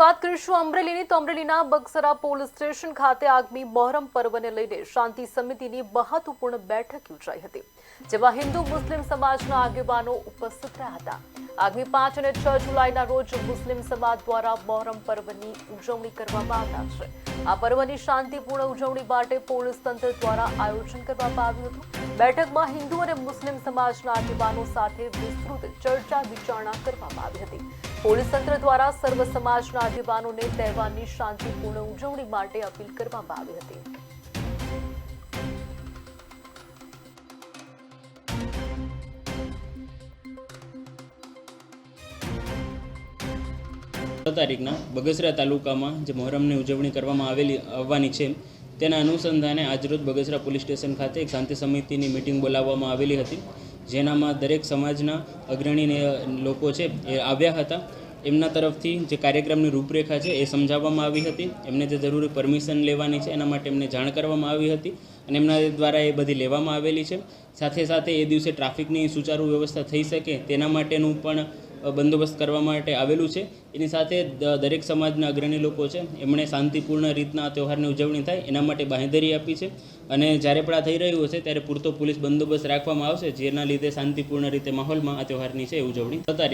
વાત કરીશું અમરેલીની. તો અમરેલીના બગસરા પોલીસ સ્ટેશન ખાતે આગમી મોહરમ પર્વને લઈને શાંતિ સમિતિની મહત્વપૂર્ણ બેઠક યોજાઈ હતી, જેમાં હિન્દુ મુસ્લિમ સમાજના આગેવાનો ઉપસ્થિત રહ્યા હતા. આગામી પાંચ અને છ જુલાઈના રોજ મુસ્લિમ સમાજ દ્વારા મોહરમ પર્વની ઉજવણી કરવામાં આવનાર છે. આ પર્વની શાંતિપૂર્ણ ઉજવણી માટે પોલીસ તંત્ર દ્વારા આયોજન કરવામાં આવ્યું હતું. બેઠકમાં હિન્દુ અને મુસ્લિમ સમાજના આગેવાનો સાથે વિસ્તૃત ચર્ચા વિચારણા કરવામાં આવી હતી. પોલીસ તંત્ર દ્વારા સર્વ સમાજના આગેવાનોને તહેવારની શાંતિપૂર્ણ ઉજવણી માટે અપીલ કરવામાં આવી હતી. છ તારીખના બગસરા તાલુકામાં જે મોહરમની ઉજવણી કરવામાં આવેલી, આવવાની છે, તેના અનુસંધાને આજરોજ બગસરા પોલીસ સ્ટેશન ખાતે એક શાંતિ સમિતિની મિટિંગ બોલાવવામાં આવેલી હતી. જેનામાં દરેક સમાજના અગ્રણી લોકો છે, એ આવ્યા હતા. એમના તરફથી જે કાર્યક્રમની રૂપરેખા છે, એ સમજાવવામાં આવી હતી. એમને જે જરૂરી પરમિશન લેવાની છે, એના માટે એમને જાણ કરવામાં આવી હતી અને એમના દ્વારા એ બધી લેવામાં આવેલી છે. સાથે સાથે એ દિવસે ટ્રાફિકની સુચારુ વ્યવસ્થા થઈ શકે તેના માટેનું પણ બંદોબસ્ત કરવા માટે આવેલું છે. એની સાથે દરેક સમાજના અગ્રણી લોકો છે, એમણે શાંતિપૂર્ણ રીતના આ તહેવારની ઉજવણી થાય, એના માટે બાંહેધરી આપી છે. અને જ્યારે પણ આ થઈ રહ્યું હશે, ત્યારે પૂરતો પોલીસ બંદોબસ્ત રાખવામાં આવશે, જેના લીધે શાંતિપૂર્ણ રીતે માહોલમાં આ તહેવારની છે ઉજવણી થતા